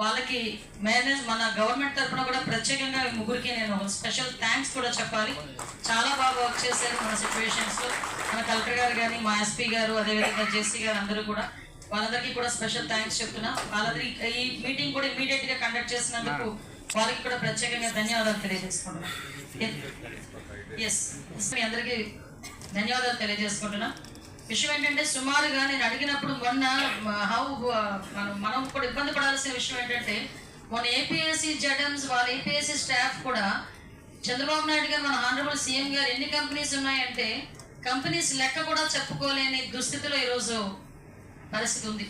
వాళ్ళకి మేనేజ్ మన గవర్నమెంట్ తరఫున కూడా ప్రత్యేకంగా ముగ్గురికి నేను స్పెషల్ థ్యాంక్స్ కూడా చెప్పాలి. చాలా బాగా వర్క్ చేశారు మన సిచ్యువేషన్స్లో. మన కలెక్టర్ గారు కానీ మా ఎస్పీ గారు అదేవిధంగా జేసీ గారు అందరూ కూడా. వాళ్ళందరికీ కూడా స్పెషల్ థ్యాంక్స్ చెప్తున్నా. వాళ్ళందరి ఈ మీటింగ్ కూడా ఇమీడియట్గా కండక్ట్ చేసినందుకు వాళ్ళకి కూడా ప్రత్యేకంగా ధన్యవాదాలు తెలియజేసుకుంటున్నా. ఎస్ మీ అందరికీ ధన్యవాదాలు తెలియజేసుకుంటున్నా. విషయం ఏంటంటే సుమారుగా నేను అడిగినప్పుడు మొన్న హౌ మనం మనం కూడా ఇబ్బంది పడాల్సిన విషయం ఏంటంటే మొన్న ఏపీఎస్సీ జడమ్స్ వాళ్ళ ఏపీఎస్సీ స్టాఫ్ కూడా చంద్రబాబు నాయుడు గారు మన ఆనరబుల్ సీఎం గారు ఎన్ని కంపెనీస్ ఉన్నాయంటే కంపెనీస్ లెక్క కూడా చెప్పుకోలేని దుస్థితిలో ఈరోజు పరిస్థితి ఉంది.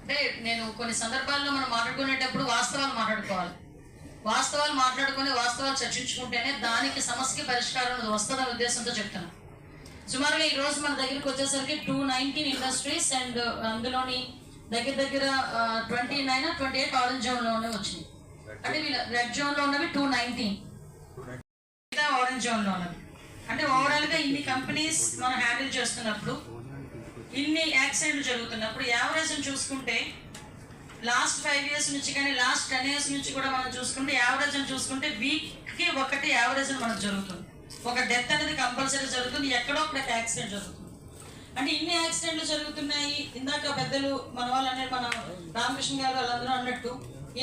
అంటే నేను కొన్ని సందర్భాల్లో మనం మాట్లాడుకునేటప్పుడు వాస్తవాలు మాట్లాడుకోవాలి. వాస్తవాలు మాట్లాడుకొని వాస్తవాలు చర్చించుకుంటేనే దానికి సమస్యకి పరిష్కారం వస్తుందనే ఉద్దేశంతో చెప్తున్నాను సుమారుగా ఈ రోజు మన దగ్గరికి వచ్చేసరికి టూ నైన్టీన్ ఇండస్ట్రీస్ అండ్ అందులోని దగ్గర దగ్గర twenty nine twenty eight orange జోన్లోనే వచ్చినాయి అంటే వీళ్ళ రెడ్ జోన్లో ఉన్నవి టూ నైన్టీన్ ఆరెంజ్ జోన్లో ఉన్నవి. అంటే ఓవరాల్గా ఇన్ని కంపెనీస్ మనం హ్యాండిల్ చేస్తున్నప్పుడు ఇన్ని యాక్సిడెంట్లు జరుగుతున్నప్పుడు యావరేజ్ చూసుకుంటే లాస్ట్ ఫైవ్ ఇయర్స్ నుంచి కానీ లాస్ట్ టెన్ ఇయర్స్ నుంచి కూడా మనం చూసుకుంటే యావరేజ్ చూసుకుంటే వీక్కి ఒకటి యావరేజ్ మనకు జరుగుతుంది. ఒక డెత్ అనేది కంపల్సరీ జరుగుతుంది. ఎక్కడో ఒక యాక్సిడెంట్ జరుగుతుంది. అంటే ఇన్ని యాక్సిడెంట్లు జరుగుతున్నాయి. ఇందాక పెద్దలు మన వాళ్ళు అనేది మన రామకృష్ణ గారు వాళ్ళందరూ అన్నట్టు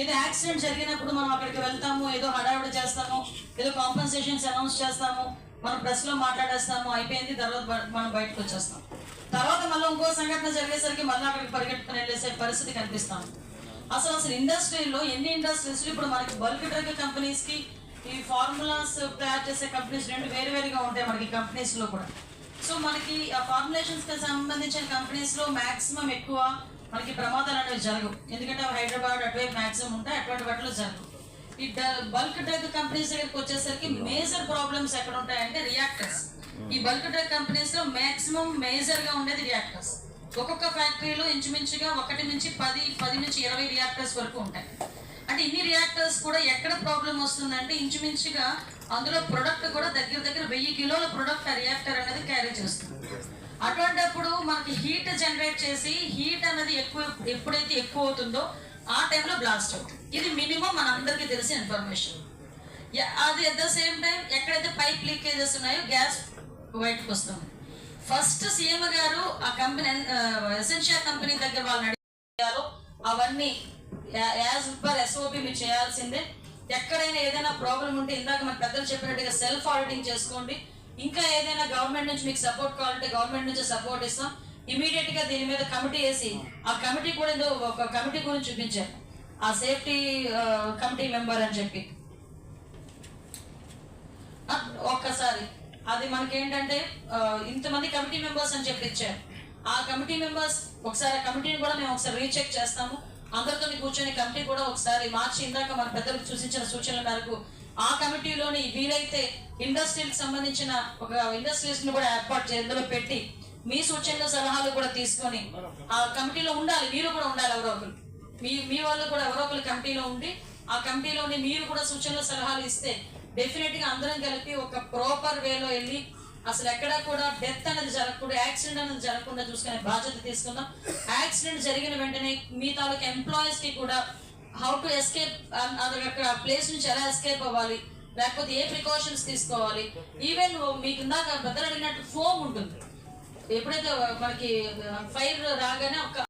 ఏదో యాక్సిడెంట్ జరిగినప్పుడు మనం అక్కడికి వెళ్తాము ఏదో హడావిడి చేస్తాము ఏదో కాంపన్సేషన్స్ అనౌన్స్ చేస్తాము మనం ప్రెస్లో మాట్లాడేస్తాము అయిపోయింది తర్వాత మనం బయటకు వచ్చేస్తాం. తర్వాత మళ్ళీ ఇంకో సంఘటన జరిగేసరికి మళ్ళీ అక్కడికి పరిగెట్టుకుని వెళ్ళేసే పరిస్థితి కనిపిస్తాం అసలు అసలు ఇండస్ట్రీలో ఎన్ని ఇండస్ట్రీస్ ఇప్పుడు మనకి బల్క్ డ్రగ్ కంపెనీస్కి ఈ ఫార్ములాస్ తయారు చేసే కంపెనీస్ రెండు వేరు వేరుగా ఉంటాయి మనకి కంపెనీస్లో కూడా. సో మనకి ఆ ఫార్ములేషన్స్కి సంబంధించిన కంపెనీస్లో మాక్సిమం ఎక్కువ మనకి ప్రమాదాలు అనేవి జరగవు. ఎందుకంటే అవి హైదరాబాద్ అటువైపు మాక్సిమం ఉంటాయి అటువంటి వాటిలో జరగవు. ఈ బల్క్ డ్రగ్ కంపెనీస్ దగ్గరికి వచ్చేసరికి మేజర్ ప్రాబ్లమ్స్ ఎక్కడ ఉంటాయంటే రియాక్టర్స్ ఈ బల్క్ డ్రగ్ కంపెనీస్లో మాక్సిమం మేజర్గా ఉండేది రియాక్టర్స్ ఒక్కొక్క ఫ్యాక్టరీలో ఇంచుమించుగా ఒకటి నుంచి పది పది నుంచి ఇరవై రియాక్టర్స్ వరకు ఉంటాయి. అంటే ఇన్ని రియాక్టర్స్ కూడా ఎక్కడ ప్రాబ్లం వస్తుందంటే ఇంచుమించుగా అందులో ప్రొడక్ట్ కూడా దగ్గర దగ్గర వెయ్యి కిలోల ప్రొడక్ట్ ఆ రియాక్టర్ అనేది క్యారీ చేస్తుంది. అటువంటిప్పుడు మనకి హీట్ జనరేట్ చేసి హీట్ అనేది ఎక్కువ ఎప్పుడైతే ఎక్కువ అవుతుందో ఆ టైంలో బ్లాస్ట్ అవుతుంది. ఇది మినిమం మన అందరికీ తెలిసిన ఇన్ఫర్మేషన్ అది అట్ ద సేమ్ టైం ఎక్కడైతే పైప్ లీకేజెస్ ఉన్నాయో గ్యాస్ బయటకు వస్తుంది. ఫస్ట్ సీఎం గారు ఆ కంపెనీ ఎసెన్షియా కంపెనీ దగ్గర వాళ్ళు అడిగారు. అవన్నీ యాజ్ పర్ ఎస్ఓపి మీరు చేయాల్సిందే. ఎక్కడైనా ఏదైనా ప్రాబ్లం ఉంటే ఇందాక మన పెద్దలు చెప్పినట్టుగా సెల్ఫ్ ఆడిటింగ్ చేసుకోండి. ఇంకా ఏదైనా గవర్నమెంట్ నుంచి మీకు సపోర్ట్ కావాలంటే గవర్నమెంట్ నుంచి సపోర్ట్ ఇస్తాం. ఇమీడియట్గా దీని మీద కమిటీ వేసి ఆ కమిటీ కూడా ఏదో ఒక కమిటీ గురించి చూపించారు. ఆ సేఫ్టీ కమిటీ మెంబర్ అని చెప్పి. ఒక్కసారి. అది మనకి ఏంటంటే ఇంతమంది కమిటీ మెంబర్స్ అని చెప్పి ఇచ్చారు. ఆ కమిటీ మెంబర్స్ ఒకసారి ఆ కమిటీని కూడా మేము ఒకసారి రీచెక్ చేస్తాము. అందరితో కూర్చొని కమిటీ కూడా ఒకసారి మార్చి ఇందాక మన పెద్దలకు సూచించిన సూచనల మేరకు ఆ కమిటీలోని వీలైతే ఇండస్ట్రీకి సంబంధించిన ఒక ఇండస్ట్రీస్ని కూడా ఏర్పాటు చేసి ఇందులో పెట్టి మీ సూచనలు సలహాలు కూడా తీసుకొని ఆ కమిటీలో ఉండాలి. మీరు కూడా ఉండాలి ఎవరో ఒకరు. మీ మీ వాళ్ళు కూడా ఎవరో ఒకరు కమిటీలో ఉండి ఆ కమిటీలోని మీరు కూడా సూచనలు సలహాలు ఇస్తే డెఫినెట్గా అందరం కలిపి ఒక ప్రాపర్ వేలో వెళ్ళి అసలు ఎక్కడా కూడా డెత్ అనేది జరగకుండా యాక్సిడెంట్ అనేది జరగకుండా చూసుకునే బాధ్యత తీసుకుందాం. యాక్సిడెంట్ జరిగిన వెంటనే మీ తాలూకు ఎంప్లాయీస్కి కూడా హౌ టు ఎస్కేప్ అక్కడ ప్లేస్ నుంచి ఎలా ఎస్కేప్ అవ్వాలి లేకపోతే ఏ ప్రికాషన్స్ తీసుకోవాలి. ఈవెన్ మీకు ఇందాక బద్దలు అడిగినట్టు ఫోమ్ ఉంటుంది. ఎప్పుడైతే మనకి ఫైర్ రాగానే ఒక